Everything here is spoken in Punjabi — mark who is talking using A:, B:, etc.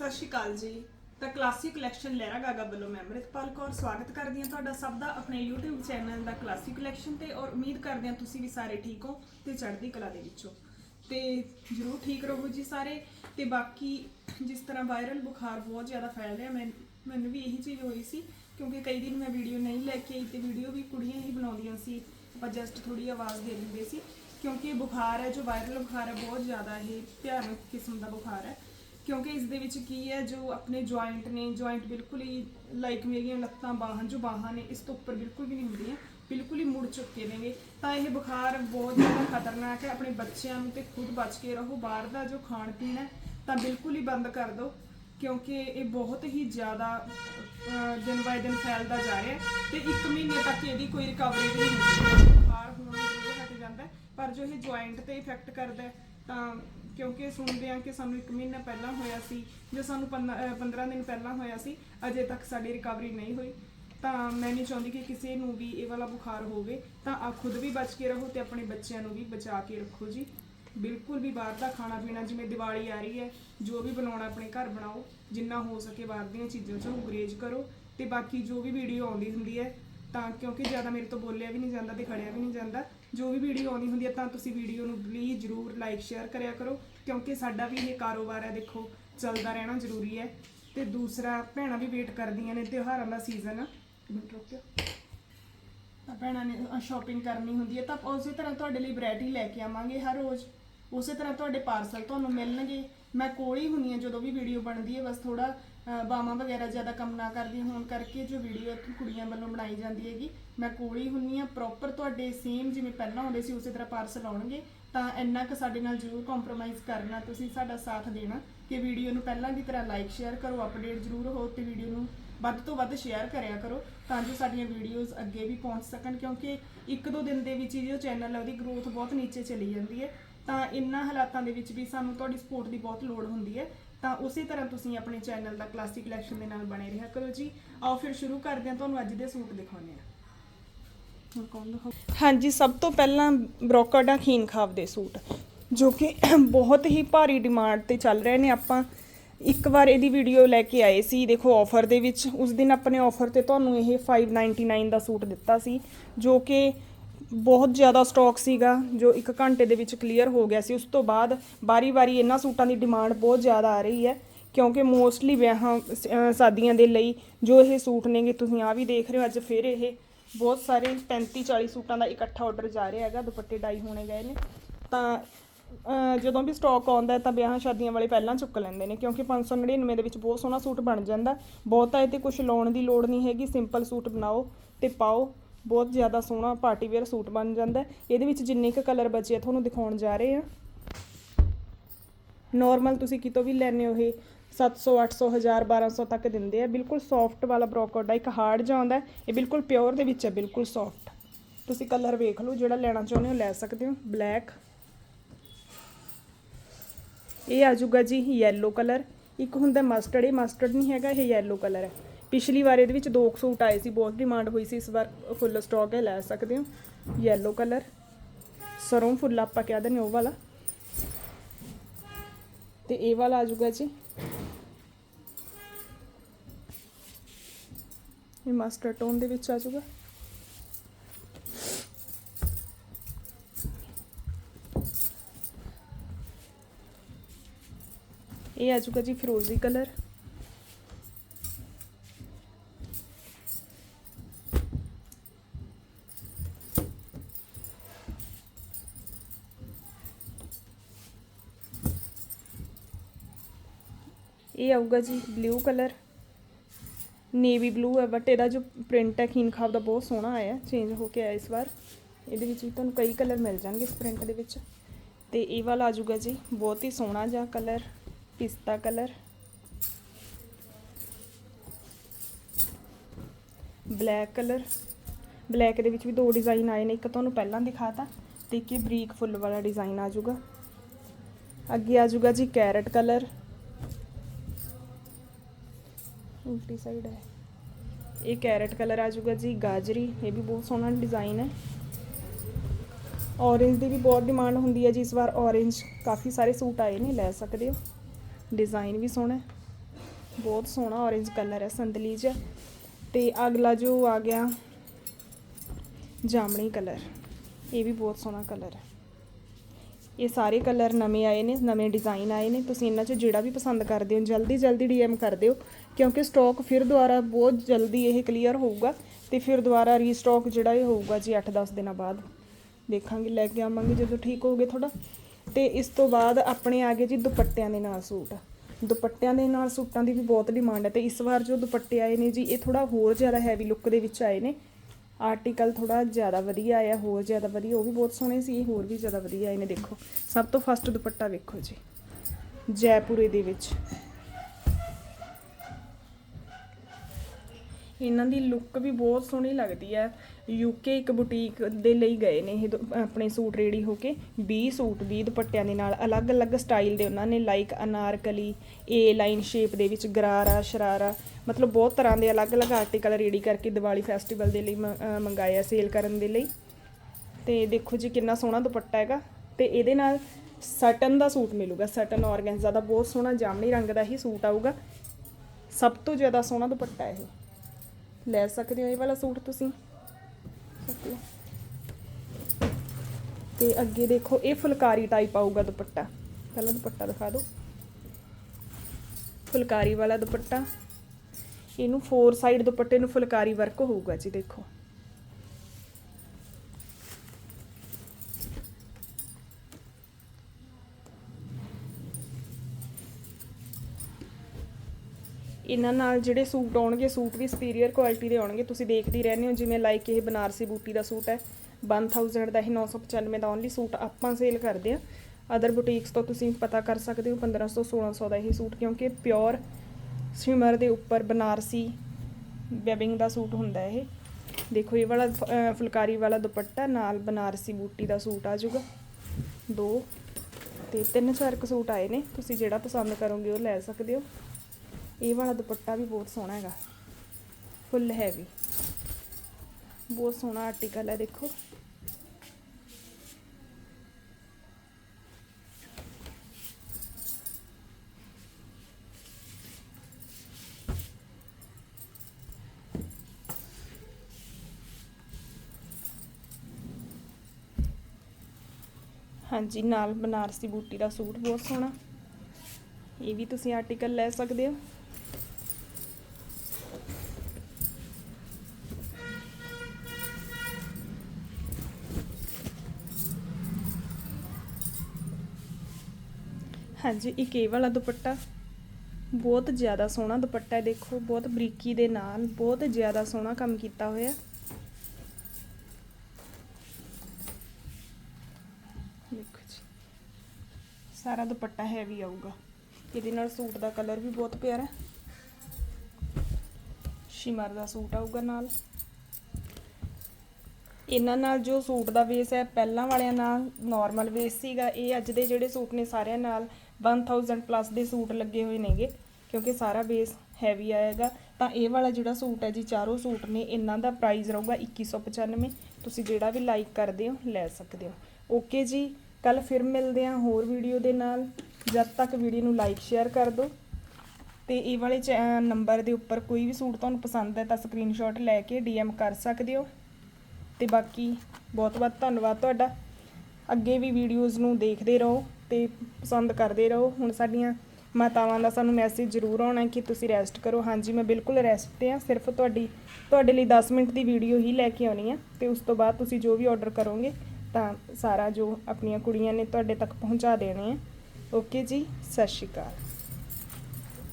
A: ਸਤਿ ਸ਼੍ਰੀ ਅਕਾਲ ਜੀ। ਤਾਂ ਕਲਾਸਿਕ ਕਲੈਕਸ਼ਨ ਲਹਿਰਾ ਗਾਗਾ ਵੱਲੋਂ ਮੈਂ ਅੰਮ੍ਰਿਤਪਾਲ ਕੌਰ ਸਵਾਗਤ ਕਰਦੀ ਹਾਂ ਤੁਹਾਡਾ ਸਭ ਦਾ ਆਪਣੇ YouTube ਚੈਨਲ ਦਾ ਕਲਾਸਿਕ ਕਲੈਕਸ਼ਨ ਤੇ ਔਰ ਉਮੀਦ ਕਰਦੇ ਹਾਂ ਤੁਸੀਂ ਵੀ ਸਾਰੇ ਠੀਕ ਹੋ ਤੇ ਚੜ੍ਹਦੀ ਕਲਾ ਦੇ ਵਿੱਚੋਂ। ਤੇ ਜਰੂਰ ਠੀਕ ਰਹੋ ਜੀ ਸਾਰੇ। ਤੇ ਬਾਕੀ ਜਿਸ ਤਰ੍ਹਾਂ ਵਾਇਰਲ ਬੁਖਾਰ ਬਹੁਤ ਜ਼ਿਆਦਾ ਫੈਲ ਰਿਹਾ, ਮੈਂ ਮੈਨੂੰ ਵੀ ਇਹੀ ਚੀਜ਼ ਹੋਈ ਸੀ ਕਿਉਂਕਿ ਕਈ ਦਿਨ ਮੈਂ ਵੀਡੀਓ ਨਹੀਂ ਲੈ ਕੇ ਆਈ ਤੇ ਵੀਡੀਓ ਵੀ ਕੁੜੀਆਂ ਹੀ ਬਣਾਉਂਦੀਆਂ ਸੀ। ਆਪਾਂ ਜਸਟ ਥੋੜੀ ਆਵਾਜ਼ ਦੇ ਦਿੰਦੇ ਸੀ ਕਿਉਂਕਿ ਬੁਖਾਰ ਹੈ, ਜੋ ਵਾਇਰਲ ਬੁਖਾਰ ਹੈ, ਬਹੁਤ ਜ਼ਿਆਦਾ ਇਹ ਭਿਆਨਕ ਕਿਸਮ ਦਾ ਬੁਖਾਰ ਹੈ। ਕਿਉਂਕਿ ਇਸ ਦੇ ਵਿੱਚ ਕੀ ਹੈ ਜੋ ਆਪਣੇ ਜੁਆਇੰਟ ਨੇ ਜੁਆਇੰਟ ਬਿਲਕੁਲ ਹੀ ਲਾਈਕ ਮੇਰੀਆਂ ਲੱਤਾਂ ਬਾਹਾਂ ਜੋ ਬਾਹਾਂ ਨੇ ਇਸ ਤੋਂ ਉੱਪਰ ਬਿਲਕੁਲ ਵੀ ਨਹੀਂ ਹੁੰਦੀਆਂ ਬਿਲਕੁਲ ਹੀ ਮੁੜ ਚੁੱਕੇ ਨੇਗੇ। ਤਾਂ ਇਹ ਬੁਖਾਰ ਬਹੁਤ ਜ਼ਿਆਦਾ ਖਤਰਨਾਕ ਹੈ ਆਪਣੇ ਬੱਚਿਆਂ ਨੂੰ ਤੇ ਖੁਦ ਬਚ ਕੇ ਰਹੋ ਬਾਹਰ ਦਾ ਜੋ ਖਾਣ ਪੀਣ ਹੈ ਤਾਂ ਬਿਲਕੁਲ ਹੀ ਬੰਦ ਕਰ ਦਿਓ ਕਿਉਂਕਿ ਇਹ ਬਹੁਤ ਹੀ ਜ਼ਿਆਦਾ ਦਿਨ ਬਾਏ ਦਿਨ ਫੈਲਦਾ ਜਾ ਰਿਹਾ ਹੈ ਤੇ 1 ਮਹੀਨੇ ਤੱਕ ਇਹਦੀ ਕੋਈ ਰਿਕਵਰੀ ਨਹੀਂ ਹੁੰਦੀ। ਬੁਖਾਰ ਹੋਣਾ ਜ਼ਰੂਰ ਹਟ ਜਾਂਦਾ ਪਰ ਜੋ ਇਹ ਜੁਆਇੰਟ ਤੇ ਇਫੈਕਟ ਕਰਦਾ ਹੈ, ਤਾਂ ਕਿਉਂਕਿ ਸੁਣਦੇ ਆ ਕਿ ਸਾਨੂੰ 1 ਮਹੀਨਾ ਪਹਿਲਾਂ ਹੋਇਆ ਸੀ, ਜੋ ਸਾਨੂੰ 15 ਦਿਨ ਪਹਿਲਾਂ ਹੋਇਆ ਸੀ, ਅਜੇ ਤੱਕ ਸਾਡੀ ਰਿਕਵਰੀ ਨਹੀਂ ਹੋਈ। ਤਾਂ ਮੈਂ ਨਹੀਂ ਚਾਹੁੰਦੀ ਕਿ ਕਿਸੇ ਨੂੰ ਵੀ ਇਹ ਵਾਲਾ ਬੁਖਾਰ ਹੋਵੇ। ਤਾਂ ਆ ਖੁਦ ਵੀ ਬਚ ਕੇ ਰਹੋ ਤੇ ਆਪਣੇ ਬੱਚਿਆਂ ਨੂੰ ਵੀ ਬਚਾ ਕੇ ਰੱਖੋ ਜੀ। ਬਿਲਕੁਲ ਵੀ ਬਾਹਰ ਦਾ ਖਾਣਾ ਪੀਣਾ ਜਿਵੇਂ ਦੀਵਾਲੀ ਆ ਰਹੀ ਹੈ, ਜੋ ਵੀ ਬਣਾਉਣਾ ਆਪਣੇ ਘਰ ਬਣਾਓ, ਜਿੰਨਾ ਹੋ ਸਕੇ ਬਾਹਰ ਦੀਆਂ ਚੀਜ਼ਾਂ ਚੋਂ ਗੁਰੇਜ਼ ਕਰੋ। ਤੇ ਬਾਕੀ ਜੋ ਵੀ ਵੀਡੀਓ ਆਉਂਦੀ ਹੁੰਦੀ ਹੈ, ਤਾਂ ਕਿਉਂਕਿ ਜ਼ਿਆਦਾ ਮੇਰੇ ਤੋਂ ਬੋਲਿਆ ਵੀ ਨਹੀਂ ਜਾਂਦਾ ਤੇ ਖੜਿਆ ਵੀ ਨਹੀਂ ਜਾਂਦਾ ਜੋ ਵੀ ਵੀਡੀਓ ਆਉਂਦੀ ਹੁੰਦੀ ਹੈ ਤਾਂ ਤੁਸੀਂ ਵੀਡੀਓ ਨੂੰ ਪਲੀਜ਼ ਜਰੂਰ ਲਾਈਕ ਸ਼ੇਅਰ ਕਰਿਆ ਕਰੋ, ਕਿਉਂਕਿ ਸਾਡਾ ਵੀ ਇਹ ਕਾਰੋਬਾਰ ਹੈ ਦੇਖੋ, ਚੱਲਦਾ ਰਹਿਣਾ ਜ਼ਰੂਰੀ ਹੈ। ਤੇ ਦੂਸਰਾ, ਭੈਣਾਂ ਵੀ ਵੇਟ ਕਰਦੀਆਂ ਨੇ ਤਿਉਹਾਰਾਂ ਦਾ ਸੀਜ਼ਨ ਆ ਇੱਕ ਮਿੰਟ ਰੁਕਿਓ ਤਾਂ ਭੈਣਾਂ ਨੇ ਸ਼ਾਪਿੰਗ ਕਰਨੀ ਹੁੰਦੀ ਹੈ, ਤਾਂ ਉਸੇ ਤਰ੍ਹਾਂ ਤੁਹਾਡੇ ਲਈ ਵੈਰਾਈਟੀ ਲੈ ਕੇ ਆਵਾਂਗੇ ਹਰ ਰੋਜ਼। ਉਸੇ ਤਰ੍ਹਾਂ ਤੁਹਾਡੇ ਪਾਰਸਲ ਤੁਹਾਨੂੰ ਮਿਲਣਗੇ। ਮੈਂ ਕੋਲ ਹੀ ਹੁੰਨੀ ਹਾਂ ਜਦੋਂ ਵੀ ਵੀਡੀਓ ਬਣਦੀ ਹੈ, ਬਸ ਥੋੜਾ ਬਾਹਾਂ ਵਗੈਰਾ ਜ਼ਿਆਦਾ ਕੰਮ ਨਾ ਕਰਦੀ, ਹੋਣ ਕਰਕੇ ਜੋ ਵੀਡੀਓ ਕੁੜੀਆਂ ਵੱਲੋਂ ਬਣਾਈ ਜਾਂਦੀ ਹੈਗੀ, ਮੈਂ ਕੋਲ ਹੀ ਹੁੰਨੀ ਹਾਂ ਪ੍ਰੋਪਰ ਤੁਹਾਡੇ ਸੇਮ ਜਿਵੇਂ ਪਹਿਲਾਂ ਆਉਂਦੇ ਸੀ, ਉਸੇ ਤਰ੍ਹਾਂ ਪਾਰਸਲ ਆਉਣਗੇ, ਤਾਂ ਇੰਨਾ ਕੁ ਸਾਡੇ ਨਾਲ ਜ਼ਰੂਰ ਕੰਪਰੋਮਾਈਜ਼ ਕਰਨਾ, ਤੁਸੀਂ ਸਾਡਾ ਸਾਥ ਦੇਣਾ, ਕਿ ਵੀਡੀਓ ਨੂੰ ਪਹਿਲਾਂ ਦੀ ਤਰ੍ਹਾਂ ਲਾਈਕ ਸ਼ੇਅਰ ਕਰੋ ਅਪਡੇਟ ਜ਼ਰੂਰ ਹੋ ਤੇ ਵੀਡੀਓ ਨੂੰ ਵੱਧ ਤੋਂ ਵੱਧ ਸ਼ੇਅਰ ਕਰਿਆ ਕਰੋ, ਤਾਂ ਜੋ ਸਾਡੀਆਂ ਵੀਡੀਓਜ਼ ਅੱਗੇ ਵੀ ਪਹੁੰਚ ਸਕਣ, ਕਿਉਂਕਿ ਇੱਕ ਦੋ ਦਿਨ ਦੇ ਵਿੱਚ ਹੀ ਜੋ ਚੈਨਲ ਹੈ ਉਹਦੀ ਗਰੋਥ ਬਹੁਤ ਨੀਚੇ ਚਲੀ ਜਾਂਦੀ ਹੈ। ਤਾਂ ਇਨ੍ਹਾਂ ਹਾਲਾਤਾਂ ਦੇ ਵਿੱਚ ਵੀ ਸਾਨੂੰ ਤੁਹਾਡੀ ਸਪੋਰਟ ਦੀ ਬਹੁਤ ਲੋੜ ਹੁੰਦੀ ਹੈ। ਤਾਂ ਉਸੇ ਤਰ੍ਹਾਂ ਤੁਸੀਂ ਆਪਣੇ ਚੈਨਲ ਦਾ ਕਲਾਸਿਕ ਕਲੈਕਸ਼ਨ ਦੇ ਨਾਲ ਬਣੇ ਰਿਹਾ ਕਰੋ ਜੀ। ਆਓ ਫਿਰ ਸ਼ੁਰੂ ਕਰਦੇ ਹਾਂ, ਤੁਹਾਨੂੰ ਅੱਜ ਦੇ ਸੂਟ ਦਿਖਾਉਂਦੇ ਹਾਂ। ਹੁਣ ਕੌਣ ਦਿਖਾਊ? ਹਾਂਜੀ, ਸਭ ਤੋਂ ਪਹਿਲਾਂ ਬ੍ਰੋਕਰਡਾ ਖੀਨ ਖਾਬ ਦੇ ਸੂਟ, ਜੋ ਕਿ ਬਹੁਤ ਹੀ ਭਾਰੀ ਡਿਮਾਂਡ ਤੇ ਚੱਲ ਰਹੇ ਨੇ। ਆਪਾਂ ਇੱਕ ਵਾਰ ਇਹਦੀ ਵੀਡੀਓ ਲੈ ਕੇ ਆਏ ਸੀ, ਦੇਖੋ ਆਫਰ ਦੇ ਵਿੱਚ। ਉਸ ਦਿਨ ਆਪਣੇ ਆਫਰ ਤੇ ਤੁਹਾਨੂੰ ਇਹ 599 ਦਾ ਸੂਟ ਦਿੱਤਾ ਸੀ, ਜੋ ਕਿ ਬਹੁਤ ਜ਼ਿਆਦਾ ਸਟਾਕ ਸੀਗਾ, ਜੋ ਇੱਕ ਘੰਟੇ ਦੇ ਵਿੱਚ ਕਲੀਅਰ ਹੋ ਗਿਆ ਸੀ। ਉਸ ਤੋਂ ਬਾਅਦ ਬਾਰੀ-ਬਾਰੀ ਇਹਨਾਂ ਸੂਟਾਂ ਦੀ ਡਿਮਾਂਡ ਬਹੁਤ ਜ਼ਿਆਦਾ ਆ ਰਹੀ ਹੈ, ਕਿਉਂਕਿ ਮੋਸਟਲੀ ਵਿਆਹਾਂ ਅਹ, ਸ਼ਾਦੀਆਂ ਦੇ ਲਈ ਜੋ ਇਹ ਸੂਟ ਨੇਗੇ, ਤੁਸੀਂ ਆ ਵੀ ਦੇਖ ਰਹੇ ਹੋ, ਅੱਜ ਫਿਰ ਇਹ ਬਹੁਤ ਸਾਰੇ 35 40 ਸੂਟਾਂ ਦਾ ਇਕੱਠਾ ਆਰਡਰ ਜਾ ਰਿਹਾ ਹੈਗਾ, ਦੁਪੱਟੇ ਡਾਈ ਹੋਣੇ ਗਏ ਨੇ। ਤਾਂ ਜਦੋਂ ਵੀ ਸਟਾਕ ਆਉਂਦਾ ਤਾਂ ਵਿਆਹਾਂ, ਸ਼ਾਦੀਆਂ ਵਾਲੇ ਪਹਿਲਾਂ ਚੁੱਕ ਲੈਂਦੇ ਨੇ, ਕਿਉਂਕਿ 599 ਦੇ ਵਿੱਚ ਬਹੁਤ ਸੋਹਣਾ ਸੂਟ ਬਣ ਜਾਂਦਾ। ਬਹੁਤਾ ਇਹ ਤੇ ਕੁਝ ਲਾਉਣ ਦੀ ਲੋੜ ਨਹੀਂ ਹੈਗੀ ਸਿੰਪਲ ਸੂਟ ਬਣਾਓ ਤੇ ਪਾਓ। ਬਹੁਤ ਜ਼ਿਆਦਾ ਸੋਹਣਾ ਪਾਰਟੀ ਵੇਅਰ ਸੂਟ ਬਣ ਜਾਂਦਾ ਇਹਦੇ ਵਿੱਚ ਜਿੰਨੇ ਕੁ ਕਲਰ ਬਚੇ ਆ, ਤੁਹਾਨੂੰ ਦਿਖਾਉਣ ਜਾ ਰਹੇ ਆ ਨਾਰਮਲ ਤੁਸੀਂ ਕਿਤੋਂ ਵੀ ਲੈਣੇ ਹੋ, ਇਹ 700 800 1000 1200 ਤੱਕ ਦਿੰਦੇ ਆ। ਬਿਲਕੁਲ ਸੌਫਟ ਵਾਲਾ ਬ੍ਰੋਕਟ ਦਾ ਇੱਕ ਹਾਰਡ ਜਿਹਾ ਆਉਂਦਾ ਇਹ ਬਿਲਕੁਲ ਪਿਓਰ ਦੇ ਵਿੱਚ ਹੈ, ਬਿਲਕੁਲ ਸੌਫਟ ਤੁਸੀਂ ਕਲਰ ਵੇਖ ਲਓ, ਜਿਹੜਾ ਲੈਣਾ ਚਾਹੁੰਦੇ ਹੋ ਲੈ ਸਕਦੇ ਹੋ। ਬਲੈਕ ਇਹ ਆ ਜਾਊਗਾ ਜੀ ਯੈਲੋ ਕਲਰ। ਇੱਕ ਹੁੰਦਾ ਮਸਟਰਡ ਇਹ ਮਸਟਰਡ ਨਹੀਂ ਹੈਗਾ, ਇਹ ਯੈਲੋ ਕਲਰ ਹੈ। ਪਿਛਲੀ ਵਾਰ ਇਹਦੇ ਵਿੱਚ ਦੋ ਕੁ ਸੂਟ ਆਏ ਸੀ, ਬਹੁਤ ਡਿਮਾਂਡ ਹੋਈ ਸੀ, ਇਸ ਵਾਰ ਫੁੱਲ ਸਟਾਕ ਹੈ, ਲੈ ਸਕਦੇ ਹੋ। ਯੈਲੋ ਕਲਰ ਸਰੋਂ ਫੁੱਲ ਆਪਾਂ ਕਹਿ ਦਿੰਦੇ ਉਹ ਵਾਲਾ। ਤੇ ਇਹ ਵਾਲਾ ਆ ਜਾਊਗਾ ਜੀ। ਇਹ ਮਾਸਟਰ ਟੋਨ ਦੇ ਵਿੱਚ ਆ ਜਾਊਗਾ। ਇਹ ਆ ਜਾਊਗਾ ਜੀ ਫਿਰੋਜ਼ੀ ਕਲਰ ਇਹ ਆਊਗਾ ਜੀ ਬਲੂ ਕਲਰ ਨੇਵੀ ਬਲੂ ਹੈ ਬਟ ਇਹਦਾ ਜੋ ਪ੍ਰਿੰਟ ਹੈ, ਖੀਨ ਖਾਬ ਦਾ ਬਹੁਤ ਸੋਹਣਾ ਆਇਆ ਚੇਂਜ ਹੋ ਕੇ ਆਇਆ ਇਸ ਵਾਰ। ਇਹਦੇ ਵਿੱਚ ਵੀ ਤੁਹਾਨੂੰ ਕਈ ਕਲਰ ਮਿਲ ਜਾਣਗੇ ਇਸ ਪ੍ਰਿੰਟ ਦੇ ਵਿੱਚ। ਤੇ ਇਹ ਵਾਲਾ ਆ ਜਾਊਗਾ ਜੀ, ਬਹੁਤ ਹੀ ਸੋਹਣਾ ਜਿਹਾ ਕਲਰ ਪਿਸਤਾ ਕਲਰ ਬਲੈਕ ਕਲਰ ਬਲੈਕ ਦੇ ਵਿੱਚ ਵੀ ਦੋ ਡਿਜ਼ਾਈਨ ਆਏ ਨੇ, ਇੱਕ ਤੁਹਾਨੂੰ ਪਹਿਲਾਂ ਦਿਖਾਤਾ ਤੇ ਇੱਕ ਇਹ ਬਰੀਕ ਫੁੱਲ ਵਾਲਾ ਡਿਜ਼ਾਈਨ ਆ ਜਾਊਗਾ। ਅੱਗੇ ਆ ਜਾਊਗਾ ਜੀ ਕੈਰਟ ਕਲਰ ਉਲਟੀ ਸਾਈਡ ਹੈ। ਇਹ ਕੈਰਟ ਕਲਰ ਆ ਜਾਊਗਾ ਜੀ, ਗਾਜਰੀ, ਇਹ ਵੀ ਬਹੁਤ ਸੋਹਣਾ ਡਿਜ਼ਾਈਨ ਹੈ। ਔਰੇਂਜ ਦੀ ਵੀ ਬਹੁਤ ਡਿਮਾਂਡ ਹੁੰਦੀ ਹੈ ਜੀ, ਇਸ ਵਾਰ ਔਰੇਂਜ ਕਾਫੀ ਸਾਰੇ ਸੂਟ ਆਏ ਨੇ, ਲੈ ਸਕਦੇ ਹੋ। ਡਿਜ਼ਾਈਨ ਵੀ ਸੋਹਣਾ ਹੈ। ਬਹੁਤ ਸੋਹਣਾ orange ਕਲਰ ਹੈ ਸੰਦਲੀ ਜਿਹਾ ਤੇ ਅਗਲਾ ਜੋ ਆ ਗਿਆ, ਜਾਮਣੀ ਕਲਰ ਇਹ ਵੀ ਬਹੁਤ ਸੋਹਣਾ ਕਲਰ ਹੈ। ਇਹ ਸਾਰੇ ਕਲਰ ਨਵੇਂ ਆਏ ਨੇ, ਨਵੇਂ ਡਿਜ਼ਾਈਨ ਆਏ ਨੇ। ਤੁਸੀਂ ਇਹਨਾਂ 'ਚ ਜਿਹੜਾ ਵੀ ਪਸੰਦ ਕਰਦੇ ਹੋ, ਜਲਦੀ ਜਲਦੀ ਡੀਐਮ ਕਰ ਦਿਓ, ਕਿਉਂਕਿ ਸਟਾਕ ਫਿਰ ਦੁਬਾਰਾ ਬਹੁਤ ਜਲਦੀ ਇਹ ਕਲੀਅਰ ਹੋਊਗਾ ਤੇ ਫਿਰ ਦੁਬਾਰਾ ਰੀਸਟਾਕ ਜਿਹੜਾ ਇਹ ਹੋਊਗਾ ਜੀ 8-10 ਦਿਨਾਂ ਬਾਅਦ। ਦੇਖਾਂਗੇ, ਲੈ ਕੇ ਆਵਾਂਗੇ ਜਦੋਂ ਠੀਕ ਹੋਊਗੇ ਥੋੜਾ ਤੇ ਇਸ ਤੋਂ ਬਾਅਦ ਆਪਣੇ ਆ ਗਏ ਜੀ ਦੁਪੱਟਿਆਂ ਦੇ ਨਾਲ ਸੂਟ। ਦੁਪੱਟਿਆਂ ਦੇ ਨਾਲ ਸੂਟਾਂ ਦੀ ਵੀ ਬਹੁਤ ਡਿਮਾਂਡ ਹੈ ਤੇ ਇਸ ਵਾਰ ਜੋ ਦੁਪੱਟੇ ਆਏ ਨੇ ਜੀ, ਇਹ ਥੋੜਾ ਹੋਰ ਜ਼ਿਆਦਾ ਹੈਵੀ ਲੁੱਕ ਦੇ ਵਿੱਚ ਆਏ ਨੇ। ਆਰਟੀਕਲ ਥੋੜਾ ਜ਼ਿਆਦਾ ਵਧੀਆ ਆਇਆ ਹੋਰ ਜ਼ਿਆਦਾ ਵਧੀਆ, ਉਹ ਵੀ ਬਹੁਤ ਸੋਹਣੇ ਸੀ, ਹੋਰ ਵੀ ਜ਼ਿਆਦਾ ਵਧੀਆ ਆਏ ਨੇ ਦੇਖੋ। ਸਭ ਤੋਂ ਫਸਟ ਦੁਪੱਟਾ ਵੇਖੋ ਜੀ, ਜੈਪੁਰੇ ਦੇ ਵਿੱਚ। ਇਹਨਾਂ ਦੀ ਲੁੱਕ ਵੀ ਬਹੁਤ ਸੋਹਣੀ ਲੱਗਦੀ ਹੈ। ਯੂਕੇ ਇੱਕ ਬੁਟੀਕ ਦੇ ਲਈ ਗਏ ਨੇ ਇਹ ਦੁ- ਆਪਣੇ ਸੂਟ ਰੈਡੀ ਹੋ ਕੇ। 20 ਸੂਟ 20 ਦੁਪੱਟਿਆਂ ਦੇ ਨਾਲ ਅਲੱਗ-ਅਲੱਗ ਸਟਾਈਲ ਦੇ ਉਹਨਾਂ ਨੇ like Anarkali A line shape ਦੇ ਵਿੱਚ ਗਰਾਰਾ, ਸ਼ਰਾਰਾ, ਮਤਲਬ ਬਹੁਤ ਤਰ੍ਹਾਂ ਦੇ ਅਲੱਗ-ਅਲੱਗ ਆਰਟੀਕਲ ਰੈਡੀ ਕਰਕੇ ਦੀਵਾਲੀ ਫੈਸਟੀਵਲ ਦੇ ਲਈ ਮ- ਅਹ ਮੰਗਾਇਆ ਸੇਲ ਕਰਨ ਦੇ ਲਈ। ਤੇ ਦੇਖੋ ਜੀ ਕਿੰਨਾ ਸੋਹਣਾ ਦੁਪੱਟਾ ਹੈਗਾ। ਤੇ ਇਹਦੇ ਨਾਲ ਸਟਨ ਦਾ ਸੂਟ ਮਿਲੂਗਾ। ਸਟਨ ਆਰਗੈਂਜ਼ਾ ਦਾ ਬਹੁਤ ਸੋਹਣਾ ਜਾਮਣੀ ਰੰਗ ਦਾ ਹੀ ਸੂਟ ਆਊਗਾ। ਸਭ ਤੋਂ ਜ਼ਿਆਦਾ ਸੋਹਣਾ ਦੁਪੱਟਾ ਇਹ। ਲੈ ਸਕਦੇ ਹੋ ਇਹ ਵਾਲਾ ਸੂਟ ਤੁਸੀਂ। ਚੱਕ ਤੇ ਅੱਗੇ ਦੇਖੋ, ਇਹ ਫੁਲਕਾਰੀ ਟਾਈਪ ਆਊਗਾ ਦੁਪੱਟਾ। ਪਹਿਲਾਂ ਦੁਪੱਟਾ ਦਿਖਾ ਦਿਓ। ਫੁਲਕਾਰੀ ਵਾਲਾ ਦੁਪੱਟਾ। ਇਹਨੂੰ ਫੋਰ ਸਾਈਡ ਦੁਪੱਟੇ ਨੂੰ ਫੁਲਕਾਰੀ ਵਰਕ ਹੋਊਗਾ ਜੀ, ਦੇਖੋ। ਇਹਨਾਂ ਨਾਲ ਜਿਹੜੇ ਸੂਟ ਆਉਣਗੇ, ਸੂਟ ਵੀ ਸੁਪੀਰੀਅਰ ਕੁਆਲਿਟੀ ਦੇ ਆਉਣਗੇ। ਤੁਸੀਂ ਦੇਖਦੇ ਰਹਿੰਦੇ ਹੋ, ਜਿਵੇਂ ਲਾਈਕ ਇਹ ਬਨਾਰਸੀ ਬੂਟੀ ਦਾ ਸੂਟ ਹੈ। 1000 ਦਾ ਇਹ 995 ਦਾ ਓਨਲੀ ਸੂਟ ਆਪਾਂ ਸੇਲ ਕਰਦੇ ਆ ਅਦਰ ਬੁਟੀਕਸ ਤੋਂ ਤੁਸੀਂ ਪਤਾ ਕਰ ਸਕਦੇ ਹੋ 1500 1600 ਦਾ ਇਹ ਸੂਟ, ਕਿਉਂਕਿ ਪਿਓਰ ਸਿਮਰ ਦੇ ਉੱਪਰ ਬਨਾਰਸੀ ਵੈਬਿੰਗ ਦਾ ਸੂਟ ਹੁੰਦਾ ਇਹ। ਦੇਖੋ, ਇਹ ਵਾਲਾ ਫੁਲਕਾਰੀ ਵਾਲਾ ਦੁਪੱਟਾ, ਨਾਲ ਬਨਾਰਸੀ ਬੂਟੀ ਦਾ ਸੂਟ ਆ ਜਾਊਗਾ। ਦੋ ਤੇ ਤਿੰਨ ਚਾਰ ਕੁ ਸੂਟ ਆਏ ਨੇ। ਤੁਸੀਂ ਜਿਹੜਾ ਪਸੰਦ ਕਰੋਗੇ ਉਹ ਲੈ ਸਕਦੇ ਹੋ। ਇਹ ਵਾਲਾ ਦੁਪੱਟਾ ਵੀ ਬਹੁਤ ਸੋਹਣਾ ਹੈਗਾ। ਫੁੱਲ ਹੈਵੀ ਬਹੁਤ ਸੋਹਣਾ ਆਰਟੀਕਲ ਹੈ, ਦੇਖੋ। ਹਾਂਜੀ, ਨਾਲ ਬਨਾਰਸੀ ਬੂਟੀ ਦਾ ਸੂਟ ਬਹੁਤ ਸੋਹਣਾ। ਇਹ ਵੀ ਤੁਸੀਂ ਆਰਟੀਕਲ ਲੈ ਸਕਦੇ ਹੋ। ਹਾਂਜੀ ਇੱਕ ਇਹ ਵਾਲਾ ਦੁਪੱਟਾ। ਬਹੁਤ ਜ਼ਿਆਦਾ ਸੋਹਣਾ ਦੁਪੱਟਾ ਹੈ, ਦੇਖੋ, ਬਹੁਤ ਬਰੀਕੀ ਦੇ ਨਾਲ, ਬਹੁਤ ਜ਼ਿਆਦਾ ਸੋਹਣਾ ਕੰਮ ਕੀਤਾ ਹੋਇਆ। ਦੇਖੋ ਜੀ, ਸਾਰਾ ਦੁਪੱਟਾ ਹੈਵੀ ਆਊਗਾ। ਇਹਦੇ ਨਾਲ ਸੂਟ ਦਾ ਕਲਰ ਵੀ ਬਹੁਤ ਪਿਆਰਾ ਸ਼ਿਮਰ ਦਾ ਸੂਟ ਆਊਗਾ ਨਾਲ। ਇਹਨਾਂ ਨਾਲ ਜੋ ਸੂਟ ਦਾ ਵੇਸ ਹੈ, ਪਹਿਲਾਂ ਵਾਲਿਆਂ ਨਾਲ ਨਾਰਮਲ ਵੇਸ ਸੀਗਾ। ਇਹ ਅੱਜ ਦੇ ਜਿਹੜੇ ਸੂਟ ਨੇ, ਸਾਰਿਆਂ ਨਾਲ 1000 ਪਲੱਸ ਦੇ ਸੂਟ ਲੱਗੇ ਹੋਏ ਨੇਗੇ, ਕਿਉਂਕਿ ਸਾਰਾ ਬੇਸ ਹੈਵੀ ਆਏਗਾ। ਤਾਂ ਇਹ ਵਾਲਾ ਜਿਹੜਾ ਸੂਟ ਹੈ ਜੀ, ਚਾਰੋਂ ਸੂਟ ਨੇ, ਇਹਨਾਂ ਦਾ ਪ੍ਰਾਈਸ ਰਹੂਗਾ 2195 ਤੁਸੀਂ ਜਿਹੜਾ ਵੀ ਲਾਈਕ ਕਰਦੇ ਹੋ, ਲੈ ਸਕਦੇ ਹੋ। ਓਕੇ ਜੀ, ਕੱਲ ਫਿਰ ਮਿਲਦੇ ਹਾਂ ਹੋਰ ਵੀਡੀਓ ਦੇ ਨਾਲ। ਜਦ ਤੱਕ ਵੀਡੀਓ ਨੂੰ ਲਾਈਕ ਸ਼ੇਅਰ ਕਰ ਦਿਓ। ਤੇ ਇਹ ਵਾਲੇ ਨੰਬਰ ਦੇ ਉੱਪਰ ਕੋਈ ਵੀ ਸੂਟ ਤੁਹਾਨੂੰ ਪਸੰਦ ਹੈ ਤਾਂ ਸਕਰੀਨਸ਼ਾਟ ਲੈ ਕੇ ਡੀਐਮ ਕਰ ਸਕਦੇ ਹੋ। ਤੇ ਬਾਕੀ ਬਹੁਤ ਬਹੁਤ ਧੰਨਵਾਦ ਤੁਹਾਡਾ। ਅੱਗੇ ਵੀ ਵੀਡੀਓਜ਼ ਨੂੰ ਦੇਖਦੇ ਰਹੋ ਤੇ ਪਸੰਦ ਕਰਦੇ ਰਹੋ। ਹੁਣ ਸਾਡੀਆਂ ਮਾਤਾਵਾਂ ਦਾ ਸਾਨੂੰ ਮੈਸੇਜ ਜ਼ਰੂਰ ਆਉਣਾ ਕਿ ਤੁਸੀਂ ਰੈਸਟ ਕਰੋ। ਹਾਂਜੀ, ਮੈਂ ਬਿਲਕੁਲ ਰੈਸਟ ਤੇ ਆ ਸਿਰਫ ਤੁਹਾਡੀ, ਤੁਹਾਡੇ ਲਈ 10 ਮਿੰਟ ਦੀ ਵੀਡੀਓ ਹੀ ਲੈ ਕੇ ਆਉਣੀ ਆ ਤੇ ਉਸ ਤੋਂ ਬਾਅਦ ਤੁਸੀਂ ਜੋ ਵੀ ਆਰਡਰ ਕਰੋਗੇ ਤਾਂ ਸਾਰਾ ਜੋ ਆਪਣੀਆਂ ਕੁੜੀਆਂ ਨੇ ਤੁਹਾਡੇ ਤੱਕ ਪਹੁੰਚਾ ਦੇਣੇ ਆ। ਓਕੇ ਜੀ, ਸਤਿ ਸ਼੍ਰੀ ਅਕਾਲ।